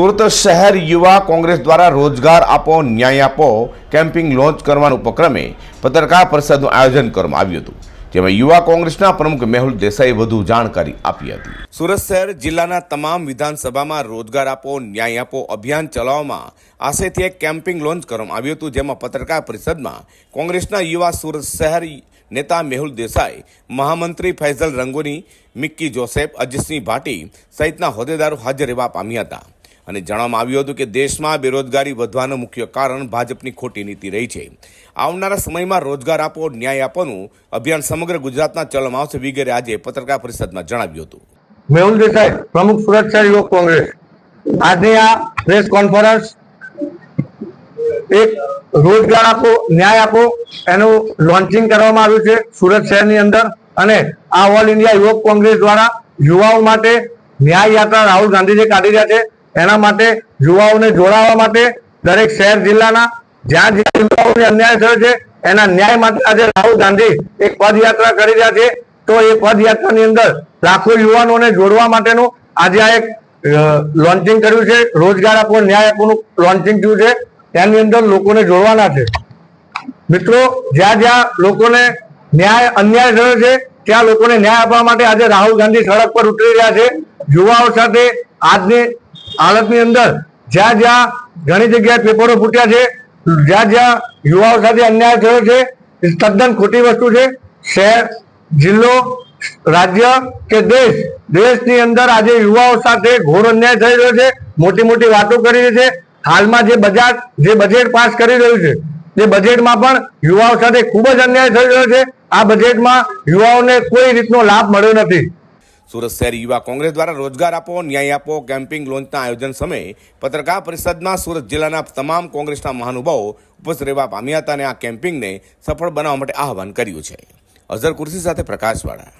સુરત શહેર યુવા કોંગ્રેસ દ્વારા રોજગાર આપો, ન્યાય આપો, કેમ્પિંગ લોન્ચ કરવાના ઉપક્રમે પત્રકાર પરિષદનું આયોજન કરવામાં આવ્યું હતું, જેમાં યુવા કોંગ્રેસના પ્રમુખ મેહુલ દેસાઈએ વધુ જાણકારી આપી હતી. સુરત શહેર જિલ્લાના તમામ વિધાનસભામાં રોજગાર આપો, ન્યાય આપો અભિયાન ચલાવવામાં આશેથી એક કેમ્પિંગ લોન્ચ કરવામાં આવ્યું હતું, જેમાં પત્રકાર પરિષદમાં કોંગ્રેસના યુવા સુરત શહેર નેતા મેહુલ દેસાઈ, મહામંત્રી ફૈઝલ રંગોની, મિક્કી જોસેફ, અજીતસિંહ ભાટી સહિતના હોદ્દેદારો હાજર રહેવા પામ્યા હતા. અને જણાવવામાં આવ્યું હતું કે દેશમાં બેરોજગારી વધવાનું મુખ્ય કારણ ભાજપની ખોટી નીતિ રહી છે. આવનારા સમયમાં રોજગાર આપો, ન્યાય આપોનું અભિયાન સમગ્ર ગુજરાતના ચલમાં આવશે વગેરે આજે પત્રકાર પરિષદમાં જણાવ્યું હતું. મેહુલ દેસાઈ, પ્રમુખ શહેર યુવક કોંગ્રેસ. આજે આ પ્રેસ કોન્ફરન્સ એક રોજગાર આપો, ન્યાય આપો, એનું લોન્ચિંગ કરવામાં આવ્યું છે સુરત શહેરની અંદર અને આ ઓલ ઇન્ડિયા યુવક કોંગ્રેસ દ્વારા યુવાઓ માટે ન્યાય યાત્રા રાહુલ ગાંધીજી કાઢી રહ્યા છે. એના માટે યુવાઓને જોડાવા માટે દરેક શહેર જિલ્લાના જ્યાં જ્યાં યુવાઓને અન્યાય થયો છે, એના ન્યાય માટે આજે રાહુલ ગાંધી એક પદયાત્રા કરી રહ્યા છે. તો એ પદયાત્રાની અંદર લાખો યુવાનોને જોડવા માટેનું આજે આ એક લોન્ચિંગ કર્યું છે. રોજગાર આપો ન્યાય આપોનું લોન્ચિંગ થયું છે. તેની અંદર લોકોને જોડવાના છે. મિત્રો, જ્યાં જ્યાં લોકોને ન્યાય, અન્યાય થયો છે, ત્યાં લોકોને ન્યાય આપવા માટે આજે રાહુલ ગાંધી સડક પર ઉતરી રહ્યા છે. યુવાઓ સાથે આજની હાલતની અંદર જ્યાં જ્યાં ઘણી જગ્યાએ પેપરો ફૂટ્યા છે, જ્યાં જ્યાં યુવાઓ સાથે અન્યાય થયો છે તદ્દન ખોટી વસ્તુ છે. શહેર, જિલ્લો, રાજ્ય કે દેશ, દેશની અંદર આજે યુવાઓ સાથે ઘોર અન્યાય થઈ રહ્યો છે, મોટી મોટી વાતો કરી રહી છે. હાલમાં જે બજાર, જે બજેટ પાસ કરી રહ્યું છે તે બજેટમાં પણ યુવાઓ સાથે ખૂબ જ અન્યાય થઈ રહ્યો છે. આ બજેટમાં યુવાઓને કોઈ રીતનો લાભ મળ્યો નથી. સુરત શહેર યુવા કોંગ્રેસ દ્વારા રોજગાર આપો, ન્યાય આપો, કેમ્પિંગ લોન્ચના આયોજન સમયે પત્રકાર પરિષદમાં સુરત જિલ્લાના તમામ કોંગ્રેસના મહાનુભાવો ઉપસ્થિત રહેવા પામ્યા હતા અને આ કેમ્પિંગને સફળ બનાવવા માટે આહવાન કર્યું છે. અઝર કુર્સી સાથે પ્રકાશવાળા.